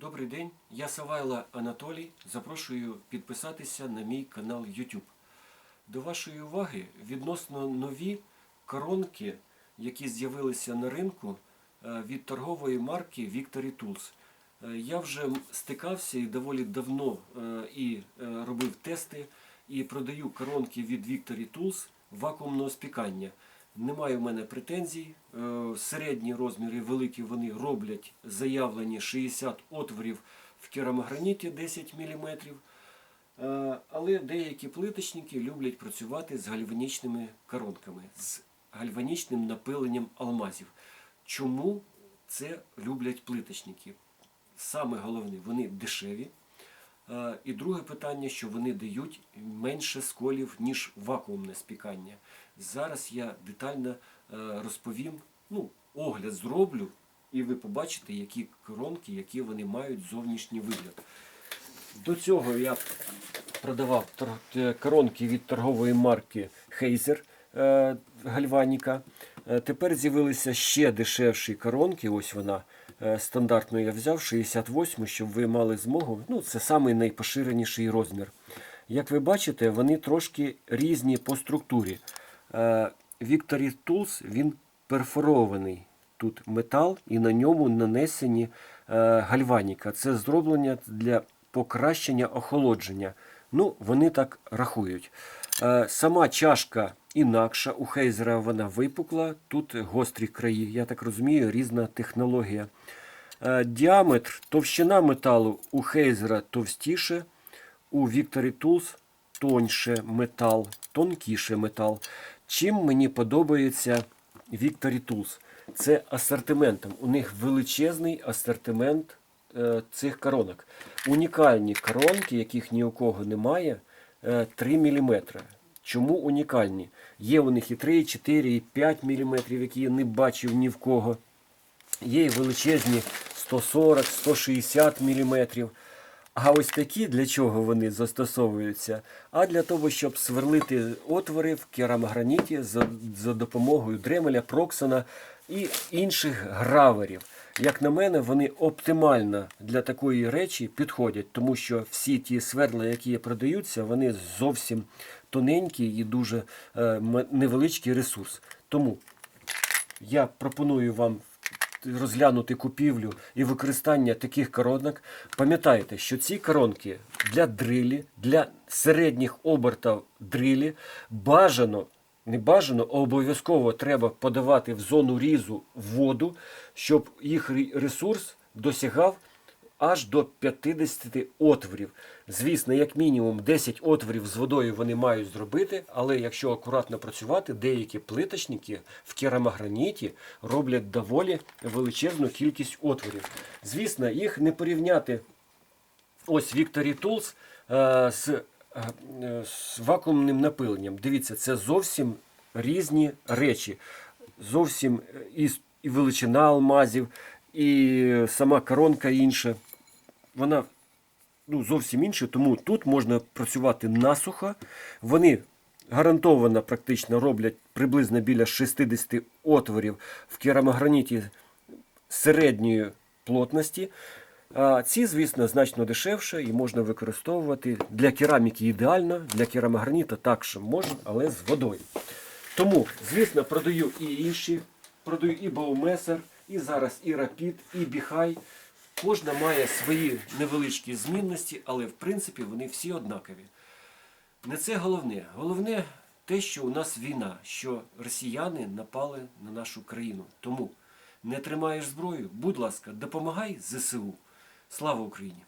Добрий день, я Савайло Анатолій. Запрошую підписатися на мій канал YouTube. До вашої уваги відносно нові коронки, які з'явилися на ринку е, від торгової марки Victory Tools. Е, Я вже стикався і доволі давно е, і робив тести і продаю коронки від Victory Tools вакуумного спікання. Немає в мене претензій. Е, Середні розміри великі вони роблять заявлені 60 отворів в керамограніті 10 мм. Е, Але деякі плиточники люблять працювати з гальванічними коронками, з гальванічним напиленням алмазів. Чому це люблять плиточники? Саме головне, вони дешеві. Е, І друге питання, що вони дають менше сколів, ніж вакуумне спікання. Зараз я детально е, розповім, ну, огляд зроблю, і ви побачите, які коронки, які вони мають зовнішній вигляд. До цього я продавав е, коронки від торгової марки Heiser Гальваніка. Е, Тепер з'явилися ще дешевші коронки. Ось вона е, стандартно я взяв 68, щоб ви мали змогу. Ну, це самий найпоширеніший розмір. Як ви бачите, вони трошки різні по структурі. Е, Victory Tools він перфорований. Тут метал і на ньому нанесені гальваніка. Це зроблення для покращення охолодження. Ну, вони так рахують. Сама чашка інакша, у Хейзера вона випукла, тут гострі краї. Я так розумію, різна технологія. Е, діаметр, товщина металу у Хейзера товстіше, у Victory Tools тоньше метал, тонкіше метал. Чим мені подобається Victory Tools? Це асортиментом. У них величезний асортимент е, цих коронок. Унікальні коронки, яких ні у кого немає, е, 3 мм. Чому унікальні? Є у них і 3, і 4, і 5 мм, які я не бачив ні в кого. Є і величезні 140, 160 мм. А ось такі для чого вони застосовуються? А для того, щоб сверлити отвори в керамограніті за, за допомогою дремеля, проксона і інших граверів. Як на мене, вони оптимально для такої речі підходять, тому що всі ті свердла, які продаються, вони зовсім тоненькі і дуже е, невеличкий ресурс. Тому я пропоную вам розглянути купівлю і використання таких коронок. Пам'ятайте, що ці коронки для дрилі, для середніх обертів дрилі бажано, не бажано, а обов'язково треба подавати в зону різу воду, щоб їх ресурс досягав аж до 50 отворів. Звісно, як мінімум 10 отворів з водою вони мають зробити, але якщо акуратно працювати, деякі плиточники в керамограніті роблять доволі величезну кількість отворів. Звісно, їх не порівняти ось Victory Tools е, з, з вакуумним напиленням. Дивіться, це зовсім різні речі. Зовсім е, і величина алмазів, і сама коронка інша. Вона ну, зовсім інша, тому тут можна працювати насухо. Вони гарантовано практично роблять приблизно біля 60 отворів в керамограніті середньої плотності. А ці, звісно, значно дешевше і можна використовувати для кераміки ідеально, для керамограніта також можна, але з водою. Тому, звісно, продаю і інші, продаю і Баумесер, і зараз і Рапід, і Біхай. Кожна має свої невеличкі змінності, але в принципі вони всі однакові. Не це головне. Головне те, що у нас війна, що росіяни напали на нашу країну. Тому не тримаєш зброю, будь ласка, допомагай ЗСУ. Слава Україні!